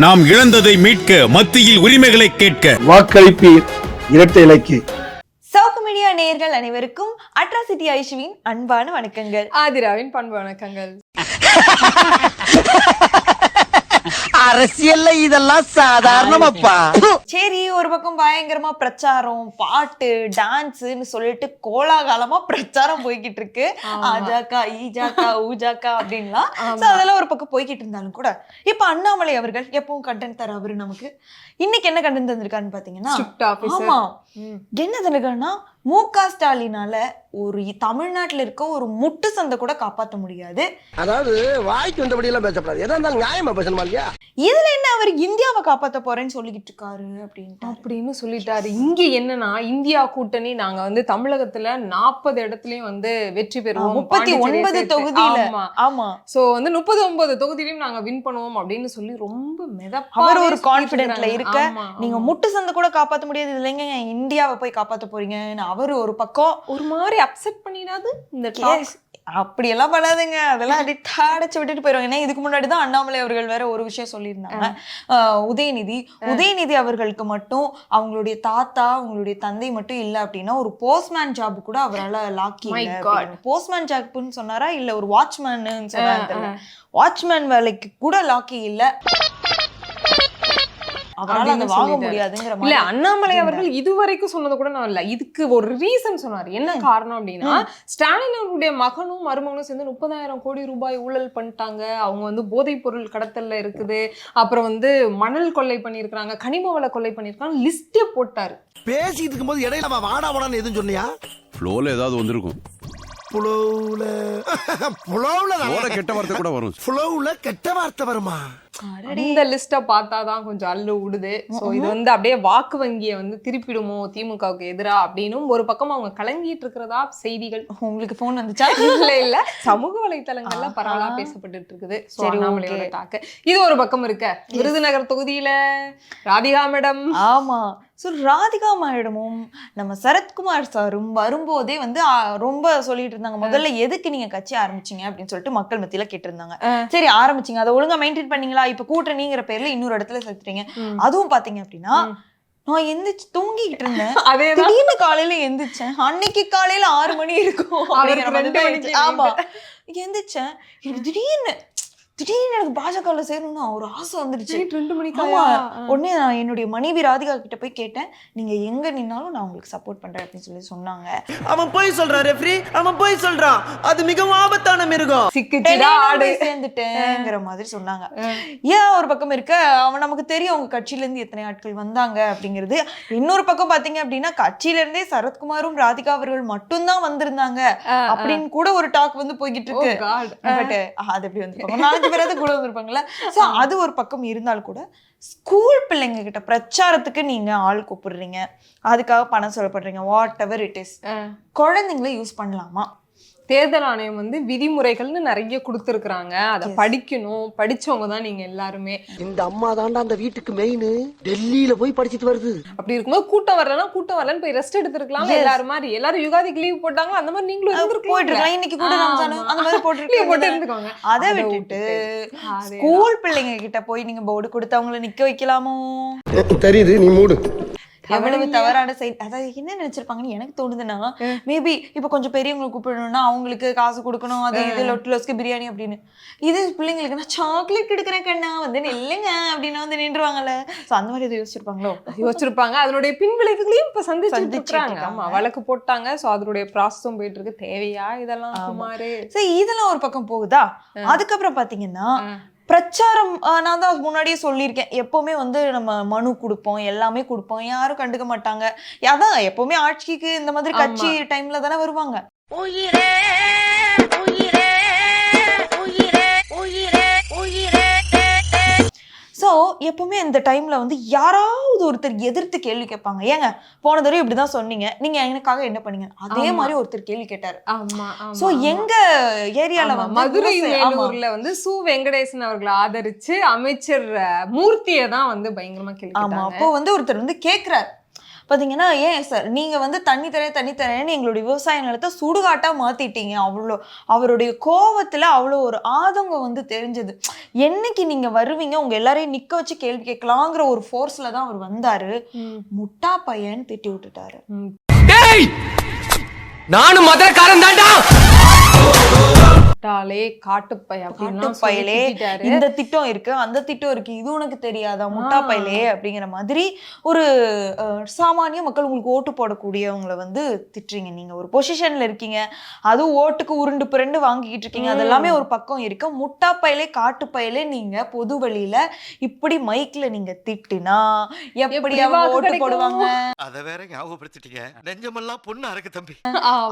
நாம் இழந்ததை மீட்க மத்தியில் உரிமைகளை கேட்க. வாக்களிப்பீர். இரட்டை இலைக்கு. சவுக்கு மீடியா நேயர்கள் அனைவருக்கும் அட்ராசிட்டி ஐஷுவின் அன்பான வணக்கங்கள். ஆதிராவின் பண்பு வணக்கங்கள். அரசியல்ல இதெல்லாம் சாதாரணமாப்பா. சரி ஒரு பக்கம் பயங்கரமா பிரச்சாரம் பாட்டு டான்ஸ்னு சொல்லிட்டு கோலாகாலமா பிரச்சாரம் போய்கிட்டு இருக்கு ஆமா. அஜாக்கா ஈஜாக்கா ஊஜாக்கா அப்படின்லாம். அதெல்லாம் ஒரு பக்கம் போய்கிட்டு இருந்தாலும் கூட இப்ப அண்ணாமலை அவர்கள் எப்பவும் கண்டென்ட் தர அவரு நமக்கு. இன்னைக்கு என்ன கண்டென்ட் தந்திருக்காருன்னு பாத்தீங்கன்னா. ஆமா. என்ன தந்திருக்காருன்னா மு க ஸ்டாலினால ஒரு தமிழ்நாட்டுல இருக்க ஒரு முட்டு சந்தை கூட காப்பாத்த முடியாது. அதாவது வாய்க்கு வந்தபடி எல்லாம் பேசப்படாது. எதா இருந்தாலும் நியாயமா பேசணுமா இல்லையா? இதுல என்ன அவர் இந்தியாவை காப்பாத்த போறேன்னு சொல்லிக்கிட்டு இருக்காரு அப்படின்ட்டு அப்படின்னு சொல்லிட்டாரு. இங்க என்னன்னா இந்தியா கூட்டணி நாங்க வந்து தமிழகத்துல நாற்பது இடத்துலயும் வந்து வெற்றி பெறுவோம். முப்பத்தி ஒன்பது. தொகுதியில. ஆமா. ஆமா. சோ வந்து முப்பது ஒன்பது தொகுதியிலையும் நாங்க வின் பண்ணுவோம் அப்படின்னு சொல்லி ரொம்ப மிதப்பா அவர் ஒரு கான்பிடென்ட்ல இருக்க நீங்க. முட்டு சந்தை கூட காப்பாத்த முடியாது. இல்லைங்க இந்தியாவை போய் காப்பாத்த போறீங்க அவர் ஒரு பக்கம் ஒரு மாதிரி அப்செட் பண்ணிடாது இந்த. அப்படியெல்லாம் பண்ணாதுங்க. அதெல்லாம் அப்படி தாடைச்சு விட்டுட்டு போயிருவாங்க. ஏன்னா இதுக்கு முன்னாடி தான் அண்ணாமலை அவர்கள் வேற ஒரு விஷயம் சொல்லியிருந்தாங்க. உதயநிதி. உதயநிதி அவர்களுக்கு மட்டும் அவங்களுடைய தாத்தா அவங்களுடைய தந்தை மட்டும் இல்ல அப்படின்னா ஒரு போஸ்ட்மேன் ஜாப் கூட அவரால லாக்கி. போஸ்ட்மேன் ஜாப்னு சொன்னாரா? இல்ல ஒரு வாட்ச்மேன் சொன்னாரு வாட்ச்மேன் வேலைக்கு கூட லாக்கி இல்ல. அவரால அதை வாங்க. முடியாதுங்கிற இல்ல அண்ணாமலை அவர்கள் இதுவரைக்கும் சொன்னது கூட நான் இல்ல. இதுக்கு ஒரு ரீசன் சொன்னார். என்ன காரணம் அப்படின்னா ஸ்டாலின் அவருடைய மகனும் மருமகனும் சேர்ந்து முப்பதாயிரம் கோடி ரூபாய் ஊழல் பண்ணிட்டாங்க. அவங்க வந்து போதைப் பொருள் கடத்தல்ல இருக்குது. அப்புறம் வந்து மணல் கொள்ளை பண்ணியிருக்காங்க கனிம வள கொள்ளை பண்ணியிருக்காங்க லிஸ்டே போட்டாரு. பேசிட்டு இருக்கும்போது இடையில வாடா வாடான்னு எதுவும் சொன்னியா? ஃப்ளோல ஏதாவது வந்திருக்கும். புலவுல. புலவுல ஃப்ளோல கெட்ட வார்த்தை கூட வரும். புலவுல கெட்ட வார்த்தை வருமா? இந்த லிஸ்ட பார்த்தாதான் கொஞ்சம் அல்லு விடுது சோ இது வந்து அப்படியே வாக்கு வங்கியை வந்து திருப்பிடுமோ திமுகவுக்கு எதிரா அப்படின்னும் ஒரு பக்கம் அவங்க கலங்கிட்டு இருக்கிறதா செய்திகள். உங்களுக்கு போன் வந்துச்சா? இல்ல இல்ல. சமூக வலைத்தளங்கள்ல பரவலா ஆஹா. பேசப்பட்டுட்டு இருக்குது சரி. தாக்கு. இது ஒரு பக்கம் இருக்க. விருதுநகர் தொகுதியில ராதிகா மேடம். ஆமா. ஸோ ராதிகா மேடமும் நம்ம சரத்குமார் சாரும் வரும்போதே வந்து ரொம்ப சொல்லிட்டு இருந்தாங்க. முதல்ல எதுக்கு நீங்க கட்சி ஆரம்பிச்சீங்க? அப்படின்னு சொல்லிட்டு மக்கள் மத்தியில கேட்டிருந்தாங்க. சரி ஆரம்பிச்சீங்க. அதை ஒழுங்கா மெயின்டைன் பண்ணீங்களா? இப்ப கூட்டணிங்கிற பேர்ல இன்னொரு இடத்துல சேர்த்துறீங்க. ம். அதுவும் பாத்தீங்க அப்படின்னா நான் எந்திரிச்சு தூங்கிட்டு இருந்தேன். அதேதான் திடீர்னு காலையில எந்திரிச்சேன். அன்னைக்கு காலையில ஆறு மணி இருக்கும். ஆமா. எந்திரிச்சேன். திடீர்னு திடீர்னு எனக்கு பாஜகவுல சேரணும்னு ஒரு ஆசை வந்துருச்சு Night ரெண்டு மணிக்கு உடனே நான் என்னுடைய மனைவி ராதிகா கிட்ட போய் கேட்டேன். நீங்க எங்க நின்னாலும் நான் உங்களுக்கு சப்போர்ட் பண்றேன் அப்படின்னு சொல்லி சொன்னாங்க. அவன் போய் சொல்றான் ரெஃப்ரி அவன் போய் சொல்றான். அது மிகவும் ஆபத்தான மிருகம். ஆடு. சேர்ந்துட்டேங்கிற மாதிரி சொன்னாங்க. ஏன் ஒரு பக்கம் இருக்க? அவன் நமக்கு தெரியும் அவங்க கட்சியில இருந்து எத்தனை ஆட்கள் வந்தாங்க அப்படிங்கிறது. இன்னொரு பக்கம் பாத்தீங்க அப்படின்னா கட்சியில இருந்தே சரத்குமாரும் ராதிகா அவர்கள் மட்டும்தான் வந்திருந்தாங்க. அப்படின்னு கூட ஒரு டாக் வந்து போய்கிட்டு Oh இருக்கு. பட் அது எப்படி வந்திருப்பாங்க பேராவது கூட வந்திருப்பாங்கல்ல? சோ அது ஒரு பக்கம் இருந்தால் கூட ஸ்கூல் பிள்ளைங்க கிட்ட பிரச்சாரத்துக்கு நீங்க ஆள் கூப்பிடுறீங்க. அதுக்காக பணம் சொல்லப்படுறீங்க வாட் எவர் இட் இஸ் குழந்தைங்கள யூஸ் பண்ணலாமா? தேர்தல் ஆணையம் வந்து விதிமுறைகள்னு நிறைய கொடுத்துருக்குறாங்க. அதை படிக்கணும். படிச்சவங்க தான் நீங்க எல்லாருமே. இந்த அம்மா தாண்டா அந்த வீட்டுக்கு மெயின் டெல்லியில போய் படிச்சிட்டு வருது. அப்படி இருக்கும்போது கூட்டம் வரலன்னா கூட்டம் வரலன்னு போய் ரெஸ்ட் எடுத்துருக்கலாம் எல்லாரும். மாதிரி எல்லாரும் யுகாதிக்கு லீவ் போட்டாங்களோ? அந்த மாதிரி நீங்களும் இருக்கலாம் இன்னைக்கு கூட ரம்ஜானு அந்த மாதிரி போட்டு போட்டு இருந்துக்கோங்க. அதை விட்டுட்டு. ஸ்கூல் பிள்ளைங்க கிட்ட போய் நீங்க போர்டு கொடுத்து அவங்கள நிக்க வைக்கலாமோ? தெரியுது நீ மூடு. எவ்வளவு தவறான செயல் அதாவது என்ன நினைச்சிருப்பாங்கன்னு எனக்கு தோணுதுன்னா மேபி இப்ப கொஞ்சம் பெரியவங்களை கூப்பிடணும்னா அவங்களுக்கு காசு கொடுக்கணும் அது இது லொட்டு லொஸ்க்கு பிரியாணி அப்படின்னு. இது பிள்ளைங்களுக்கு நான் சாக்லேட் எடுக்கிறேன் கண்ணா வந்து இல்லைங்க அப்படின்னு வந்து நின்றுவாங்கல்ல. சோ அந்த மாதிரி எதுவும் யோசிச்சிருப்பாங்களோ? யோசிச்சிருப்பாங்க. அதனுடைய பின் விளைவுகளையும் இப்ப இருக்காங்க. ஆமா வழக்கு போட்டாங்க. சோ அதனுடைய ப்ராசஸும் போயிட்டு இருக்கு தேவையா இதெல்லாம் சரி இதெல்லாம் ஒரு பக்கம் போகுதா? அதுக்கப்புறம் பாத்தீங்கன்னா பிரச்சாரம் நான் தான் முன்னாடியே சொல்லியிருக்கேன். எப்பவுமே வந்து நம்ம மனு கொடுப்போம் எல்லாமே கொடுப்போம். யாரும் கண்டுக்க மாட்டாங்க. அதான் எப்பவுமே ஆட்சிக்கு இந்த மாதிரி கட்சி டைம்ல தானே வருவாங்க. சோ எப்பவுமே இந்த டைம்ல வந்து யாராவது ஒருத்தர் எதிர்த்து கேள்வி கேட்பாங்க ஏங்க போன தடவை இப்படிதான் சொன்னீங்க நீங்க எனக்காக என்ன பண்ணீங்க அதே. மாதிரி ஒருத்தர் கேள்வி கேட்டாரு ஆமா சோ ஆமா, எங்க ஏரியால ஆமா. வந்து மதுரை. வேலூர்ல வந்து சு வெங்கடேசன் அவர்களை ஆதரிச்சு அமைச்சர் மூர்த்தியை தான் வந்து பயங்கரமா ஆமா கேள்வி அப்போ வந்து ஒருத்தர் வந்து கேக்குறாரு பாத்தீங்கன்னா ஏன் சார்? நீங்க வந்து தண்ணி தரேன் தண்ணி தரேன்னு எங்களுடைய விவசாய நிலத்தை சுடுகாட்டா மாத்திட்டீங்க. அவ்வளோ அவருடைய கோவத்துல அவ்வளோ ஒரு ஆதங்கம் வந்து தெரிஞ்சது. என்னைக்கு நீங்க வருவீங்க? உங்க எல்லாரையும் நிக்க வச்சு கேள்வி கேட்கலாங்கிற ஒரு ஃபோர்ஸ்ல தான் அவர் வந்தாரு. முட்டா பையன் திட்டி விட்டுட்டாரு. நானும் மதுரக்காரன் தாண்டா டாலே காட்டுப்பை அப்படின்லாம் காட்டு சொல்லி பயலே திட்டிட்டாரு. இந்த திட்டம் இருக்கு அந்த திட்டம் இருக்கு இது உனக்கு தெரியாதா முட்டா. பயலே அப்படிங்கிற மாதிரி ஒரு சாமானிய மக்கள் உங்களுக்கு ஓட்டு போடக்கூடியவங்கள வந்து திட்டுறீங்க நீங்க ஒரு பொசிஷன்ல இருக்கீங்க அதுவும் ஓட்டுக்கு உருண்டு புரண்டு வாங்கிக்கிட்டு இருக்கீங்க அது எல்லாமே ஒரு பக்கம் இருக்கு முட்டா பயலே காட்டு பயலே நீங்க பொது வழியில இப்படி மைக்ல நீங்க திட்டினா எப்படி ஓட்டு? போடுவாங்க அத வேற ஞாபகப்படுத்திட்டீங்க நெஞ்சமெல்லாம் பொண்ணு அறக்கு தம்பி.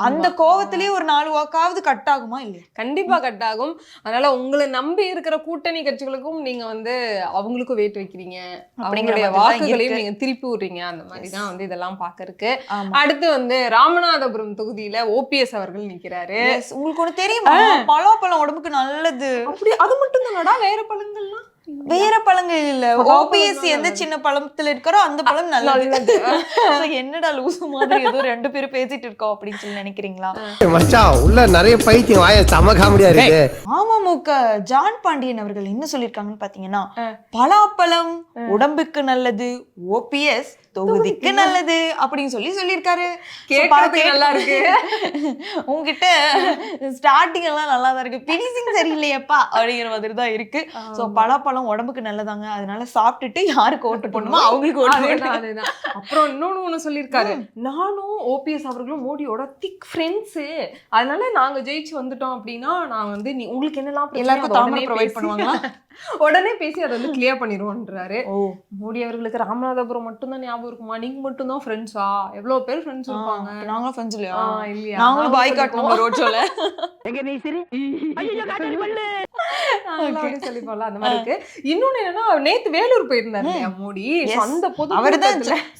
அந்த கோவத்திலேயே ஒரு நாலு வாக்காவது கட் ஆகுமா இல்லையா கண்டிப்பா கட் ஆகும். அதனால உங்களை நம்பி இருக்கிற கூட்டணி கட்சிகளுக்கும் நீங்க வந்து அவங்களுக்கும் வேட்டு வைக்கிறீங்க. அப்படிங்கிற அவங்களுடைய வாக்குகளையும். நீங்க திருப்பி விடுறீங்க. அந்த மாதிரி தான் வந்து இதெல்லாம் பார்க்க இருக்கு அடுத்து வந்து ராமநாதபுரம் தொகுதியில ஓபிஎஸ் அவர்கள் நிக்கிறாரு. உங்களுக்கு ஒண்ணு தெரியுமா? பலாப்பழம் உடம்புக்கு நல்லது. அப்படி அது மட்டும் தானடா? வேற பழங்கள்லாம்? வேற பழங்கள் இல்ல ஓபிஎஸ் எந்த. சின்ன பழத்துல இருக்காரோ அந்த பழம் நல்லது. என்னடா லூசு மாதிரி ஏதோ ரெண்டு பேரும் பேசிட்டு இருக்கோம் அப்படின்னு சொல்லி நினைக்கிறீங்களா? மச்சான் உள்ள நிறைய பைத்தியம் வாய செம காமெடியா இருக்கு. அமமுக ஜான் பாண்டியன் அவர்கள் என்ன சொல்லிருக்காங்கன்னு பாத்தீங்கன்னா பலாப்பழம் உடம்புக்கு நல்லது. ஓபிஎஸ் தொகுதிக்கு நல்லது அப்படின்னு சொல்லி சொல்லியிருக்காரு. நல்லா இருக்கு. உங்ககிட்ட ஸ்டார்டிங் எல்லாம் நல்லா தான் இருக்கு. பினிசிங் சரியில்லையப்பா அப்படிங்கிற மாதிரி தான் இருக்கு. சோ பலாப்பழம் உடம்புக்கு நல்லதாங்க. அதனால சாப்பிட்டுட்டு யாருக்கு ஓட்டு போடணுமோ அவங்களுக்கு ஓட்டு. அப்புறம் இன்னொன்னு ஒண்ணு சொல்லியிருக்காரு. நானும் ஓபிஎஸ் அவர்களும் மோடியோட திக் ஃப்ரெண்ட்ஸ் அதனால நாங்க ஜெயிச்சு வந்துட்டோம் அப்படின்னா நான் வந்து நீ உங்களுக்கு என்னெல்லாம் எல்லாருக்கும் தாமரை பேசி- பண்ணுவாங்களா? உடனே பேசி அதை வந்து கிளியர் பண்ணிடுவோன்றாரு மோடி அவர்களுக்கு ராமநாதபுரம் மட்டும்தான் ஞாபகம் இருக்குமா? நீங்க மட்டும் தான் ஃப்ரெண்ட்ஸா எவ்வளவு பேர் ஃப்ரெண்ட்ஸ் இருப்பாங்க? நாங்களும் ஃப்ரெண்ட்ஸ் இல்லையா? இல்லையா? நாங்களும் பாய் காட்டணும் ரோட் ஷோல எங்க நீ சரி? சொல்லி போகலாம் அந்த மாதிரி இருக்கு. இன்னொன்னு என்னன்னா நேத்து வேலூர் போயிருந்தாரு மோடி. அந்த பொது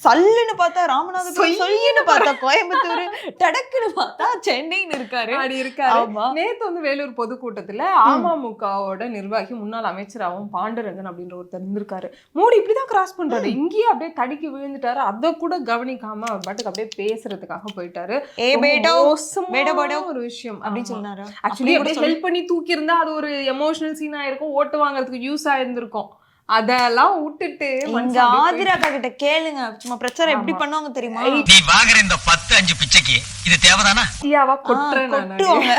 சல்லுன்னு பார்த்தா ராமநாதபுரம் சொல்லின்னு பார்த்தா கோயம்புத்தூர் டடக்குன்னு பார்த்தா சென்னைன்னு இருக்காரு. அப்படி இருக்காரு. நேத்து வந்து வேலூர் பொதுக்கூட்டத்துல அமமுகவோட நிர்வாகி முன்னாள் அமைச்சராகவும் பாண்டுரங்கன் அப்படின்ற ஒருத்தர் இருந்திருக்காரு. மோடி இப்படிதான் கிராஸ் பண்றாரு. இங்கேயே அப்படியே தடுக்கி விழுந்துட்டாரு. அதை கூட கவனிக்காம அவர் பாட்டுக்கு அப்படியே பேசுறதுக்காக போயிட்டாரு. ஏ பேட்டோ பேட்டோ, பேட்டோ. ஒரு விஷயம் அப்படின்னு. சொன்னாரா. ஆக்சுவலி அப்படியே ஹெல்ப் பண்ணி தூக்கி இருந்தா அது ஒரு எமோஷனல் சீன் ஆயிருக்கும். ஓட்டு வாங்குறதுக்கு யூஸ் ஆயிருந்திருக்கும். அதெல்லாம் விட்டுட்டு இங்க மனுஷன் அப்படியே ஆதிரா அக்கா கிட்ட கேளுங்க. சும்மா பிரச்சாரம் எப்படி. பண்ணுவாங்க தெரியுமா? நீ வாங்குற இந்த பத்து அஞ்சு பிச்சைக்கு இது தேவைதானா? நான். கொட்டுவாங்க.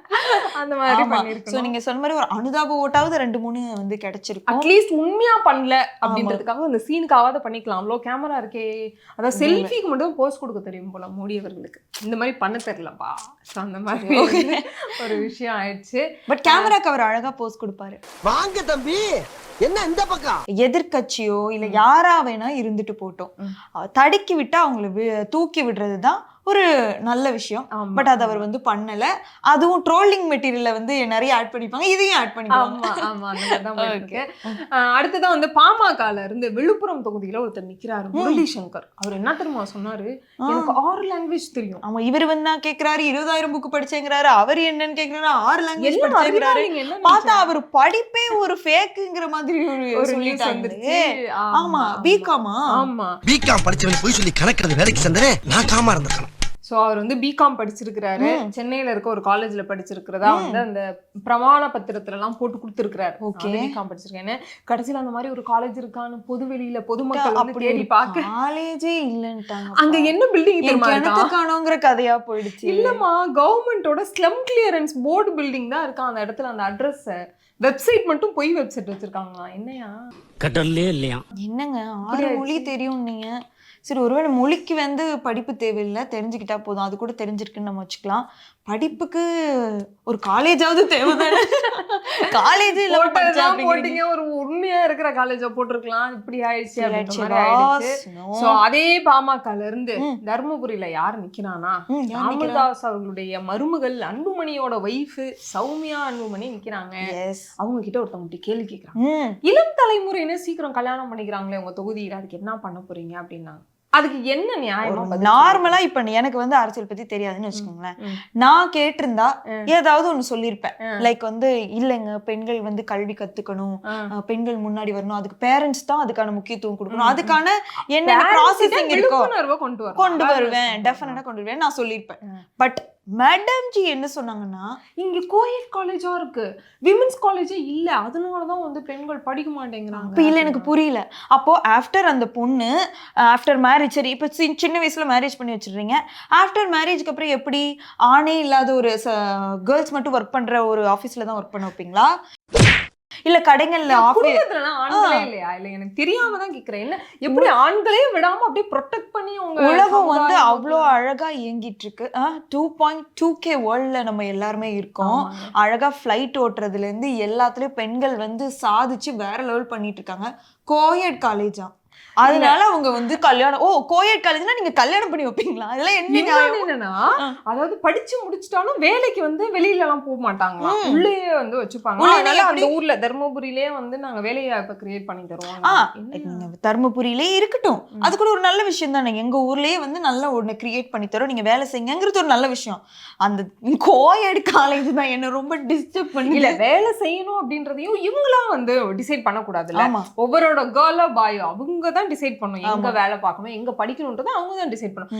அந்த மாதிரி பண்ணிருக்கோம் நீங்க சொன்ன மாதிரி ஒரு அனுதாப ஓட்டாவது ரெண்டு மூணு வந்து கிடைச்சிருக்கும். அட்லீஸ்ட் உண்மையா பண்ணல அப்படின்றதுக்காக அந்த சீனுக்காவது பண்ணிக்கலாம் அவ்வளோ கேமரா இருக்கே. அதான் செல்ஃபிக்கு மட்டும் போஸ்ட் கொடுக்க தெரியும் போல மோடி அவர்களுக்கு இந்த மாதிரி பண்ண தெரியலப்பா. ஸோ அந்த மாதிரி ஒரு விஷயம் ஆயிடுச்சு. பட் கேமராக்கு அவர் அழகா போஸ் கொடுப்பாரு. வாங்க தம்பி. என்ன இந்த பக்கம். எதிர்க்கட்சியோ இல்ல யாரா வேணா இருந்துட்டு போட்டோம். தடுக்கி விட்டா அவங்கள தூக்கி விடுறதுதான் ஒரு நல்ல விஷயம். பட் அது அவர் வந்து பண்ணல. அதுவும் ட்ரோலிங் மெட்டீரியல்ல வந்து நிறைய ஆட் பண்ணிப்பாங்க. இதையும் ஆட் பண்ணிப்பாங்க. அடுத்ததான் வந்து பாமகல இருந்து விழுப்புரம் தொகுதியில ஒருத்தர் நிக்கிறாரு முரளி சங்கர் அவர் என்ன தெரியுமா சொன்னாரு? எனக்கு ஆறு லாங்குவேஜ் தெரியும். ஆமா இவர் வந்து நான் கேக்குறாரு? இருபதாயிரம் புக் படிச்சேங்கிறாரு. அவர் என்னன்னு கேக்குறாரு? ஆறு லாங்குவேஜ் படிச்சேங்கிறாரு. பார்த்தா அவர் படிப்பே ஒரு ஃபேக்குங்கிற மாதிரி ஒரு சொல்லிட்டாங்க. ஆமா பிகாமா ஆமா. பிகாம் படிச்சவன் போய் சொல்லி கணக்கிறது வேலைக்கு சேர்ந்தனே நான் காமா இருந்திருக்கணும். சோ அவர் வந்து பிகாம் படிச்சிருக்கிறாரு. சென்னையில இருக்க ஒரு காலேஜ்ல படிச்சிருக்கிறதா வந்து அந்த பிரமாண பத்திரத்துல எல்லாம் போட்டு கொடுத்திருக்கிறாரு. Okay. பிகாம் படிச்சிருக்கேன்னு. கடைசியில அந்த மாதிரி ஒரு காலேஜ் இருக்கான்னு பொது வெளியில பொதுமக்கள் வந்து தேடி பார்க்க காலேஜே இல்லன்ட்டாங்க அங்க என்ன பில்டிங் காணோங்கிற கதையா போயிடுச்சு. இல்லம்மா கவர்மெண்டோட ஸ்லம் கிளியரன்ஸ் போர்டு பில்டிங் தான் இருக்கா அந்த இடத்துல அந்த அட்ரஸ் வெப்சைட் மட்டும் பொய் வெப்சைட் வச்சிருக்காங்களா? என்னையா கடல்லே இல்லையா? என்னங்க ஆறு மொழி தெரியும் நீங்க சரி ஒருவேளை மொழிக்கு வந்து படிப்பு தேவையில்லை தெரிஞ்சுக்கிட்டா போதும். அது கூட தெரிஞ்சிருக்குன்னு நம்ம வச்சுக்கலாம். படிப்புக்கு ஒரு காலேஜாவது தேவைதானே? காலேஜ். போட்டீங்க. ஒரு உண்மையா இருக்கிற காலேஜா போட்டிருக்கலாம். இப்படி ஆயிடுச்சு ஆயிடுச்சு. அதே பாமகல இருந்து தர்மபுரியில யார் நிக்கிறானா? ராமதாஸ் அவர்களுடைய மருமகள் அன்புமணியோட ஒய்ஃப் சௌமியா அன்புமணி நிக்கிறாங்க. அவங்க கிட்ட ஒருத்தவங்க இப்படி கேள்வி கேக்குறாங்க. ம், இளம் தலைமுறையினர் சீக்கிரம் கல்யாணம் பண்ணிக்கிறாங்களே உங்க தொகுதியில அதுக்கு என்ன பண்ண போறீங்க அப்படின்னாங்க. அதுக்கு என்ன நியாயமா நார்மலா இப்ப எனக்கு வந்து அரசியல் பத்தி தெரியாதுன்னு வச்சுக்கோங்களேன். நான் கேட்டிருந்தா. ஏதாவது ஒண்ணு சொல்லியிருப்பேன். லைக் வந்து இல்லைங்க பெண்கள் வந்து கல்வி கத்துக்கணும் பெண்கள் முன்னாடி வரணும் அதுக்கு பேரண்ட்ஸ் தான் அதுக்கான முக்கியத்துவம் கொடுக்கணும். அதுக்கான Parents ப்ராசஸிங் இருக்கோ கொண்டு வருவேன். டெஃபினட்டா கொண்டு வருவேன் நான் சொல்லியிருப்பேன். பட் மேடம் ஜி என்ன சொன்னாங்கன்னா இங்க கோயட் காலேஜா இருக்கு. விமென்ஸ் காலேஜே இல்ல. அதனாலதான் வந்து பெண்கள் படிக்க மாட்டேங்கிறாங்க. இப்போ இல்ல எனக்கு புரியல. அப்போ ஆஃப்டர் அந்த பொண்ணு ஆஃப்டர் மேரேஜ் சரி இப்போ சின்ன வயசுல மேரேஜ் பண்ணி வச்சிடுறீங்க. ஆஃப்டர் மேரேஜ்க்கு அப்புறம் எப்படி? ஆணே இல்லாத ஒரு கேர்ள்ஸ் மட்டும் ஒர்க் பண்ற ஒரு ஆஃபீஸ்ல தான் ஒர்க் பண்ண வைப்பீங்களா? இல்ல கடைகள்ல இல்லையா? இல்ல எனக்கு தெரியாம தான் கேக்குறேன். என்ன எப்படி ஆண்களே விடாம அப்படியே ப்ரொடெக்ட் பண்ணி அவங்க உலகம் வந்து அவ்வளோ அழகா இயங்கிட்டு இருக்கு டூ பாயிண்ட் டூ கே வேர்ல்ட்ல நம்ம எல்லாருமே இருக்கோம். அழகா ஃப்ளைட் ஓட்டுறதுல இருந்து எல்லாத்துலயும் பெண்கள் வந்து சாதிச்சு வேற லெவல் பண்ணிட்டு இருக்காங்க. கோயட் காலேஜா அதனால அவங்க வந்து கல்யாணம் ஓ கோயட் காலேஜ்னா நீங்க கல்யாணம் பண்ணி வைப்பீங்களா? அதெல்லாம் என்ன என்னன்னா. அதாவது படிச்சு முடிச்சிட்டாலும் வேலைக்கு வந்து வெளியில எல்லாம் போக மாட்டாங்களாம் ம். உள்ளேயே வந்து வச்சுப்பாங்க உள்ளே அதனால? அந்த ஊர்ல தர்மபுரியிலேயே வந்து நாங்க வேலையை இப்ப கிரியேட் பண்ணி தருவோம். தருமபுரியிலே இருக்கட்டும். அது கூட ஒரு நல்ல விஷயம் தானே. எங்க ஊர்லயே வந்து நல்ல ஒண்ணு கிரியேட் பண்ணி தரோம். நீங்க வேலை செய்யுங்கிறது ஒரு நல்ல விஷயம். அந்த கோயட் காலேஜ் தான் என்ன ரொம்ப டிஸ்டர்ப் பண்ணி இல்ல வேலை செய்யணும் அப்படின்றதையும் இவங்களா வந்து டிசைட் பண்ணக்கூடாதுல்ல. ஆமா. ஒவ்வொருவரோட கேர்ளோ பாயோ அவங்க தான் டிசைட் பண்ணும். எங்க. வேலை பார்க்கணும் எங்க படிக்கணும்ன்றதை அவங்க தான் டிசைட் பண்ணும்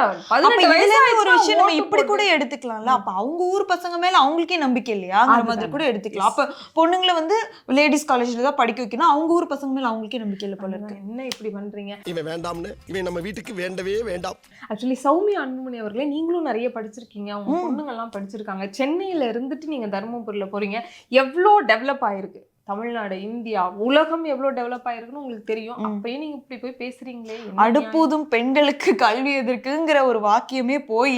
அப்ப பதினெட்டு இதுல வயசு இருந்து ஒரு விஷயம் நம்ம இப்படி கூட எடுத்துக்கலாம்ல. அப்ப அவங்க ஊர் பசங்க மேல அவங்களுக்கே நம்பிக்கை இல்லையாங்கிற அதுதானே. மாதிரி கூட எடுத்துக்கலாம். அப்ப பொண்ணுங்களை வந்து லேடிஸ் காலேஜ்ல தான் படிக்க வைக்கணும். அவங்க ஊர் பசங்க மேல அவங்களுக்கே நம்பிக்கை இல்ல போல இருக்கு. என்ன இப்படி பண்றீங்க? இவன் வேண்டாம்னு இவன் நம்ம வீட்டுக்கு வேண்டவே வேண்டாம். ஆக்சுவலி சௌமியா அன்புமணி அவர்களே நீங்களும் நிறைய படிச்சிருக்கீங்க. உங்க ம். பொண்ணுங்க எல்லாம் படிச்சிருக்காங்க. சென்னையில இருந்துட்டு நீங்க தருமபுரியில போறீங்க. எவ்வளோ டெவலப் ஆயிருக்கு? தமிழ்நாடு இந்தியா உலகம் எவ்வளவு டெவலப் ஆயிருக்குன்னு உங்களுக்கு தெரியும் ம். அப்பயும் நீங்க இப்படி போய் பேசுறீங்களே அடுப்பூதும் பெண்களுக்கு கல்வி எதற்குங்கிற ஒரு வாக்கியமே போய்.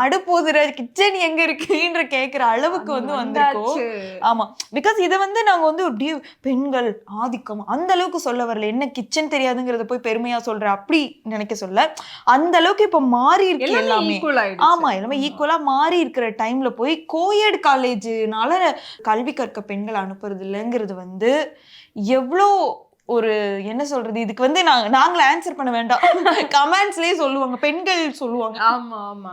அடுப்பூதுற கிச்சன் எங்க இருக்குன்ற கேக்குற அளவுக்கு வந்து வந்தாச்சு. ஆமா பிகாஸ் இதை வந்து நாங்க வந்து அப்படியே பெண்கள் ஆதிக்கம் அந்த அளவுக்கு சொல்ல வரல என்ன கிச்சன் தெரியாதுங்கிறத போய் பெருமையா சொல்ற அப்படி நினைக்க சொல்ல அந்த அளவுக்கு இப்ப மாறி இருக்கு எல்லாமே. ஆமா எல்லாமே ஈக்குவலா மாறி இருக்கிற டைம்ல போய் கோயட் காலேஜ்னால கல்வி கற்க பெண்கள் அனுப்புறது இல்லைங்கிறது வந்து எவ்வளோ ஒரு என்ன சொல்றது இதுக்கு வந்து நாங்க நாங்களே ஆன்சர் பண்ண வேண்டாம். கமெண்ட்ஸ்லயே சொல்லுவாங்க பெண்கள் சொல்லுவாங்க. ஆமா ஆமா.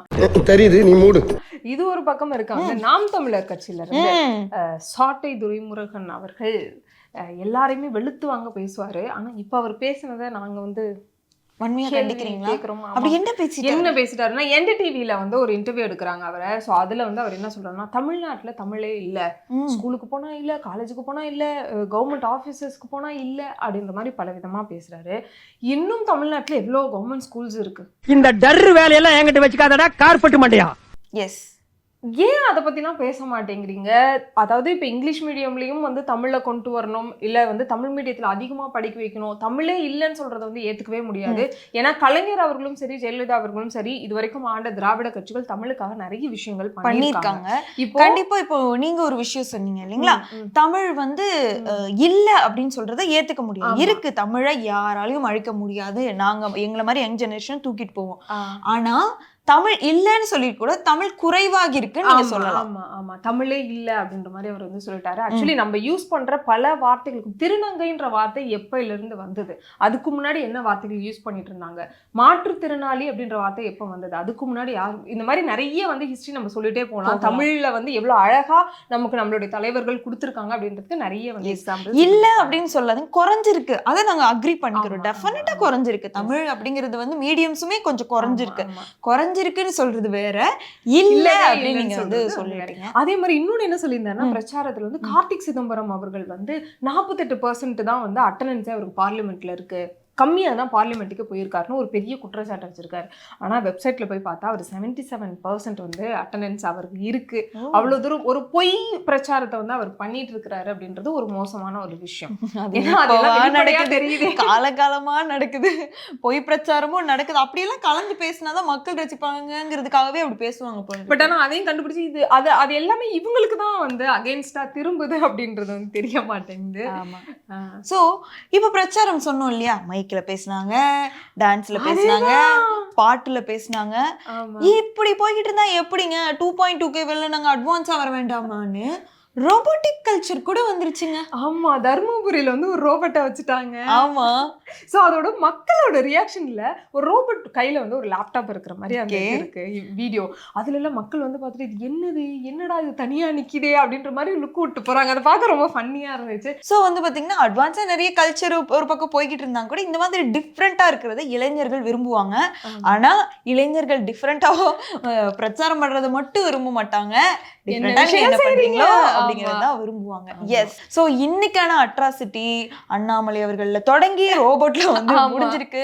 தெரியுது நீ மூடு. இது ஒரு பக்கம் இருக்காங்க நாம் தமிழர் கட்சியில இருந்து சாட்டை துரைமுருகன் அவர்கள் எல்லாரையுமே வெளுத்து வாங்க பேசுவாரு. ஆனா இப்ப அவர் பேசுனதை நாங்க வந்து வன்மையா கேள்வி கண்டிக்கிறீங்களா. அப்படி என்ன பேசிட்டு என்ன பேசிட்டாருன்னா என்டி டிவில வந்து ஒரு இன்டர்வியூ எடுக்கிறாங்க அவரை. சோ அதுல வந்து அவர் என்ன சொல்றாருன்னா தமிழ்நாட்டுல தமிழே இல்ல. ஸ்கூலுக்கு போனா இல்ல காலேஜுக்கு போனா இல்ல கவர்மெண்ட் ஆபீசஸ்க்கு போனா இல்ல அப்படின்ற மாதிரி பல விதமா பேசுறாரு. இன்னும் தமிழ்நாட்டுல எவ்வளவு கவர்மெண்ட் ஸ்கூல்ஸ் இருக்கு? இந்த டர்ரு வேலையெல்லாம் என்கிட்ட வச்சுக்காதடா கார்பெட் மண்டையா? எஸ் ஏன் அதை பத்திலாம் பேச மாட்டேங்கிறீங்க? அதாவது இப்ப இங்கிலீஷ் மீடியம்லயும் வந்து தமிழ்ல கொண்டு வரணும் இல்ல வந்து தமிழ் மீடியத்துல அதிகமா படிக்க வைக்கணும் தமிழே இல்லைன்னு சொல்றதை வந்து ஏத்துக்கவே முடியாது. ஏன்னா கலைஞர் அவர்களும் சரி ஜெயலலிதா அவர்களும் சரி இது வரைக்கும் ஆண்ட திராவிட கட்சிகள் தமிழுக்காக நிறைய விஷயங்கள் பண்ணியிருக்காங்க. இப்போ கண்டிப்பா இப்போ நீங்க ஒரு விஷயம் சொன்னீங்க இல்லைங்களா. தமிழ் வந்து இல்ல அப்படின்னு சொல்றத ஏத்துக்க முடியாது. ஆமா. இருக்கு தமிழை யாராலையும் அழிக்க முடியாது. நாங்க எங்களை மாதிரி யங் ஜெனரேஷன் தூக்கிட்டு போவோம். ஆ. தமிழ் இல்லைன்னு சொல்லிட்டு கூட தமிழ் குறைவாகி இருக்குன்னு நீங்க சொல்லலாம். ஆமா ஆமா. தமிழே இல்ல அப்படின்ற மாதிரி அவர் வந்து சொல்லிட்டாரு. ஆக்சுவலி நம்ம யூஸ் பண்ற பல வார்த்தைகளுக்கு திருநங்கைன்ற வார்த்தை எப்பையில இருந்து வந்தது? அதுக்கு முன்னாடி என்ன வார்த்தைகள் யூஸ் பண்ணிட்டு இருந்தாங்க? மாற்றுத்திறனாளி அப்படின்ற வார்த்தை எப்ப வந்தது? அதுக்கு முன்னாடி யார் இந்த மாதிரி நிறைய வந்து ஹிஸ்டரி நம்ம சொல்லிட்டே போகலாம். தமிழ்ல வந்து எவ்வளவு அழகா நமக்கு நம்மளுடைய தலைவர்கள் கொடுத்திருக்காங்க அப்படின்றதுக்கு நிறைய வந்து. எக்ஸாம்பிள் இல்ல அப்படின்னு சொல்லாதீங்க குறைஞ்சிருக்கு. அதை நாங்க அக்ரி பண்ணிக்கிறோம். டெஃபினட்டா. குறைஞ்சிருக்கு. தமிழ் அப்படிங்கிறது வந்து மீடியம்ஸுமே கொஞ்சம் குறைஞ்சிருக்கு. ஆமா. குறைஞ்சிருக்குன்னு சொல்றது வேற இல்ல அப்படின்னு நீங்க வந்து. சொல்லிட்டீங்க அதே மாதிரி இன்னொன்னு என்ன சொல்லியிருந்தாருன்னா. பிரச்சாரத்துல வந்து கார்த்திக் சிதம்பரம் அவர்கள் வந்து நாற்பத்தெட்டு பர்சன்ட் தான் வந்து அட்டண்டன்ஸே அவருக்கு பார்லிமெண்ட்ல இருக்கு கம்மியாக தான் பார்லிமெண்ட்டுக்கு போயிருக்காருன்னு ஒரு பெரிய குற்றச்சாட்டு வச்சிருக்காரு. ஆனா வெப்சைட்ல போய் பார்த்தா அவர் செவன்டி செவன் பர்சன்ட் வந்து அட்டண்டன்ஸ் அவருக்கு இருக்கு. அவ்வளவு தூரம் ஒரு பொய் பிரச்சாரத்தை வந்து அவர் பண்ணிட்டு இருக்கிறாரு அப்படின்றது ஒரு மோசமான ஒரு விஷயம். தெரியுது. காலகாலமா நடக்குது. பொய் பிரச்சாரமும் நடக்குது. அப்படியெல்லாம் கலந்து பேசினாதான் மக்கள் ரசிப்பாங்கங்கிறதுக்காகவே அப்படி பேசுவாங்க பட் ஆனா அதையும் கண்டுபிடிச்சு இது அது அது எல்லாமே இவங்களுக்கு தான் வந்து அகேன்ஸ்டா திரும்புது அப்படின்றது வந்து தெரிய மாட்டேங்குது. சோ இப்ப பிரச்சாரம் சொன்னோம் இல்லையா? மைக்ல பேசுனாங்க டான்ஸ்ல பேசுனாங்க. பாட்டுல பேசுனாங்க. இப்படி போய்கிட்டு இருந்தா எப்படிங்க? டூ பாயிண்ட் டூ கே வெளில நாங்க அட்வான்ஸா வர வேண்டாமான்னு ரோபோட்டிக் கல்ச்சர் கூட வந்துருச்சுங்க. ஆமா தர்மபுரியில வந்து ஒரு ரோபோட்டை வச்சுட்டாங்க. ஆமா. சோ அதோட மக்களோட ரியாக்ஷன்ல ஒரு ரோபோட் கையில வந்து ஒரு லேப்டாப் இருக்கிற மாதிரி அங்க. இருக்கு வீடியோ அதுல எல்லாம் மக்கள் வந்து பார்த்துட்டு இது என்னது? என்னடா இது? தனியா நிக்குதே? அப்படின்ற மாதிரி லுக் விட்டு போறாங்க. அதை பார்க்க ரொம்ப ஃபன்னியா இருந்துச்சு. ஸோ வந்து பார்த்தீங்கன்னா அட்வான்ஸாக நிறைய கல்ச்சர் ஒரு பக்கம் போய்கிட்டு இருந்தாங்க கூட இந்த மாதிரி டிஃப்ரெண்ட்டாக இருக்கிறத இளைஞர்கள் விரும்புவாங்க. ஆனால் இளைஞர்கள் டிஃப்ரெண்ட்டாக பிரச்சாரம் பண்ணுறதை மட்டும் விரும்ப மாட்டாங்க. டிஃப்ரெண்டாக என்ன பண்ணுறீங்களோ அப்படிங்கிறது விரும்புவாங்க. எஸ் ஸோ இன்னைக்கான அட்ராசிட்டி அண்ணாமலை அவர்களில் தொடங்கி ரோபோட்டில் வந்து முடிஞ்சிருக்கு.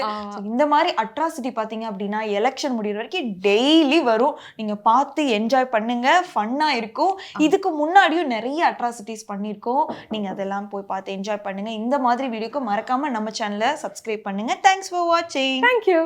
இந்த மாதிரி அட்ராசிட்டி பார்த்தீங்க அப்படின்னா எலெக்ஷன் முடிகிற வரைக்கும் டெய்லி வரும். நீங்கள் பார்த்து என்ஜாய் பண்ணுங்க. ஃபன்னாக இருக்கும். இதுக்கு முன்னாடியும் நிறைய அட்ராசிட்டிஸ் பண்ணியிருக்கோம். நீங்கள் அதெல்லாம் போய் பார்த்து என்ஜாய் பண்ணுங்க. இந்த மாதிரி வீடியோக்கு மறக்காமல் நம்ம சேனலை சப்ஸ்கிரைப் பண்ணுங்க. தேங்க்ஸ் ஃபார் வாட்சிங் தேங்க்யூ